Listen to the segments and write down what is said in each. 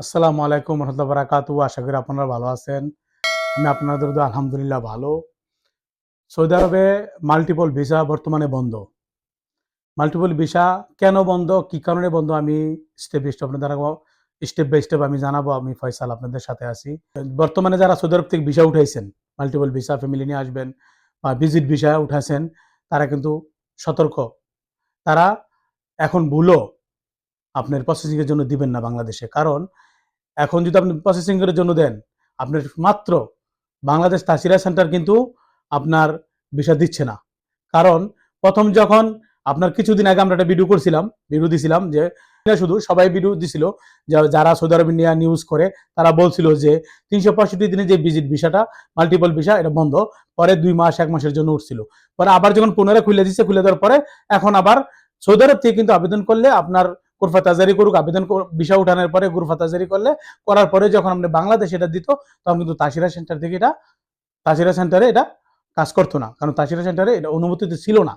আসসালামু আলাইকুম রহমতুল্লাহ বারাকাতু আশা করি আপনারা ভালো আছেন। আমি আপনাদের আলহামদুলিল্লাহ ভালো। সৌদি আরবে মাল্টিপল ভিসা বর্তমানে বন্ধ। মাল্টিপল ভিসা কেন বন্ধ? কি কারণে বন্ধ? আমি স্টেপ বাই স্টেপ আপনাদের স্টেপ বাই স্টেপ আমি জানাব। আমি ফয়সাল আপনাদের সাথে আছি। বর্তমানে যারা সৌদি আরব থেকে ভিসা উঠাইছেন মাল্টিপল ভিসা ফ্যামিলি নিয়ে আসবেন বা ভিজিট ভিসা উঠাইছেন তারা কিন্তু সতর্ক। তারা এখন ভুলো আপনার প্রসেসিং এর জন্য দিবেন না বাংলাদেশে। কারণ এখন যদি আপনি প্রসেসিং এর জন্য দেন, আপনার মাত্র বাংলাদেশ তাসিরা সেন্টার কিন্তু আপনার ভিসা দিচ্ছে না। কারণ প্রথম যখন আপনার কিছুদিন আগে আমরা একটা ভিডিও করছিলাম ভিডিও দিছিলাম যে শুধু সবাই ভিডিও দিছিল যারা সৌদি আরব নিয়ে নিউজ করে, তারা বলছিল যে তিনশো পঁয়ষট্টি দিনে যে ভিজিট ভিসাটা মাল্টিপল ভিসা এটা বন্ধ। পরে দুই মাস, এক মাসের জন্য উঠছিল। পরে আবার যখন পুনরায় খুলে দিচ্ছে খুলে দেওয়ার পরে এখন আবার সৌদি আরব থেকে কিন্তু আবেদন করলে আপনার গুরফা তাজারি করুক, আবেদন ভিসা উঠানোর পরে গুরফা তাজারি করলে, করার পরে যখন আপনি বাংলাদেশ এটা দিত, তখন কিন্তু তাসিরা সেন্টার থেকে এটা, তাসিরা সেন্টারে এটা কাজ করতো না। কারণ তাসিরা সেন্টারে এটা অনুমতিতে ছিল না।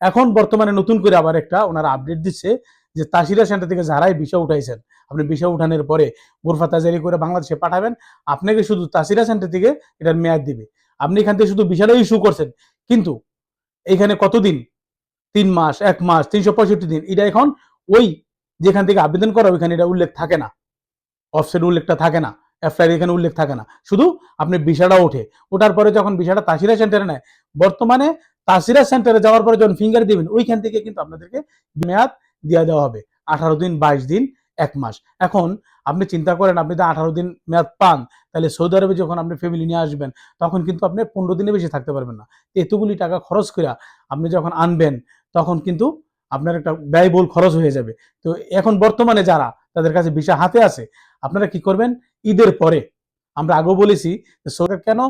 এখন বর্তমানে নতুন করে আবার একটা ওনারা আপডেট দিচ্ছে যে তাসিরা সেন্টার থেকে যারাই ভিসা উঠাইছেন, আপনি ভিসা উঠানোর পরে গুরফা তাজারি করে বাংলাদেশে পাঠাবেন, আপনাকে শুধু তাসিরা সেন্টার থেকে এটার মেয়াদ দিবে। আপনি এখান থেকে শুধু ভিসাটা ইস্যু করছেন, কিন্তু এইখানে কতদিন? তিন মাস, এক মাস, তিনশো পঁয়ষট্টি দিন, এটা এখন ওই যেখান থেকে আবেদন করা, ওইখানে এটা উল্লেখ থাকে না। অফসেট উল্লেখটা থাকে না। অ্যাপ্লাই এখানে উল্লেখ থাকে না। শুধু আপনি ভিসাটা ওঠে। ওঠার পরে যখন ভিসাটা তাসিরা সেন্টারে নেয়, বর্তমানে তাসিরা সেন্টারে যাওয়ার পরে যখন ফিঙ্গার দিবেন, ওইখান থেকে কিন্তু আপনাদেরকে মেয়াদ দিয়ে দেওয়া হবে। আঠারো দিন, বাইশ দিন, এক মাস। এখন আপনি চিন্তা করেন, আপনি তো আঠারো দিন মেয়াদ পান, তাহলে সৌদি আরবে যখন আপনি ফ্যামিলি নিয়ে আসবেন, তখন কিন্তু আপনি পনেরো দিনে বেশি থাকতে পারবেন না। এতগুলি টাকা খরচ করে আপনি যখন আনবেন, তখন কিন্তু আপনার একটা ব্যয়বহুল খরচ হয়ে যাবে। তো এখন বর্তমানে যারা তাদের কাছে ভিসা হাতে আছে, আপনারা কি করবেন? ঈদের পরে। আমরা আগেও বলেছি সরকার কেন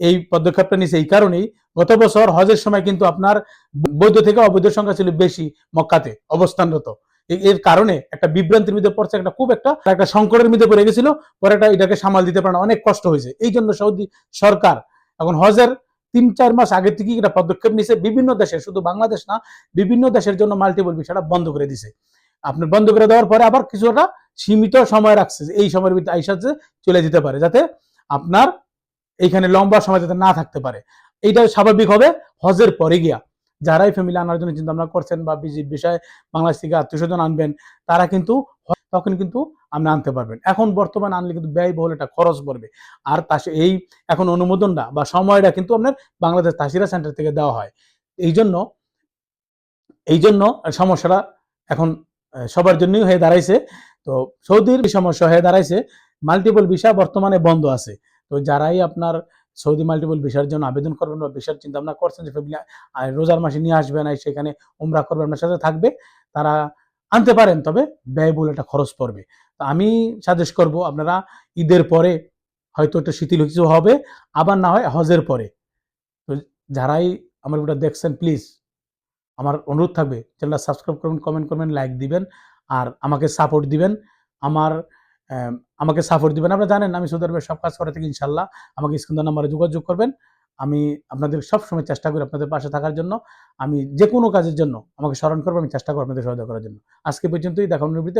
এই পদক্ষেপটা নিয়েছে? এই কারণেই গত বছর হজের সময় কিন্তু আপনার বৈধ থেকে অবৈধ সংখ্যা ছিল বেশি মক্কাতে অবস্থানরত। এর কারণে একটা বিভ্রান্তির মধ্যে পড়ছে, একটা খুব একটা একটা সংকটের মধ্যে পড়ে গেছিল। পরে এটা এটাকে সামাল দিতে পারে না অনেক কষ্ট হয়েছে। এই জন্য সৌদি সরকার এখন হজের তিন চার মাস আগে থেকেই একটা পদক্ষেপ নিছে বিভিন্ন দেশে, শুধু বাংলাদেশ না, বিভিন্ন দেশের জন্য মাল্টিপল ভিসাটা বন্ধ করে দিছে। আপনার বন্ধ করে দেওয়ার পরে আবার কিছুটা সীমিত সময় রাখছে। এই সময়ের ভিতরে আইসা যে চলে যেতে পারে, যাতে আপনার এইখানে লম্বা সময় যাতে না থাকতে পারে। এইটা স্বাভাবিক হবে হজের পরে গিয়া। যারাই ফ্যামিলি আনার জন্য চিন্তা ভাবনা করছেন বা বিজি বিষয়ে বাংলাদেশ থেকে আত্মীয় স্বজন আনবেন, তারা কিন্তু তখন কিন্তু আপনি আনতে পারবেন। এখন বর্তমানে আনলে কিন্তু ব্যয়বহুল একটা খরচ পড়বে। আর তা এই এখন অনুমোদনটা বা সময়টা কিন্তু আপনার বাংলাদেশ তাসিরা সেন্টার থেকে দেওয়া হয়। এই জন্য এই জন্য সমস্যাটা এখন সবার জন্যই হয়ে দাঁড়াইছে। তো সৌদির সমস্যা হয়ে দাঁড়াইছে। মাল্টিপল ভিসা বর্তমানে বন্ধ আছে। তো যারাই আপনার সৌদি মাল্টিপল ভিসার জন্য আবেদন করবেন বা ভিসার চিন্তা ভাবনা করছেন যে ফ্যামিলি রোজার মাসে নিয়ে আসবেন আর সেখানে উমরা করবে, আপনার সাথে থাকবে। তারা আনতে পারেন, তবে ব্যয়বহুল একটা খরচ পড়বে। তো আমি সাজেস্ট করব আপনারা ঈদের পরে হয়তো একটা শিথিল কিছু হবে, আবার না হয় হজের পরে। তো যারাই আমার ওটা দেখছেন প্লিজ আমার অনুরোধ থাকবে, চ্যানেলটা সাবস্ক্রাইব করবেন কমেন্ট করবেন লাইক দিবেন, আর আমাকে সাপোর্ট দিবেন। আমার আমাকে সাপোর্ট দিবেন। আপনারা জানেন, আমি সৌদি সব কাজ করে থাকি, ইনশাল্লাহ। আমাকে স্ক্রিন নাম্বারে যোগাযোগ করবেন। আমি আপনাদের সবসময় চেষ্টা করি আপনাদের পাশে থাকার জন্য। আমি যে কোনো কাজের জন্য আমাকে স্মরণ করব, আমি চেষ্টা করব আপনাদের সহায়তা করার জন্য। আজকে পর্যন্তই, দেখা অনুভূতি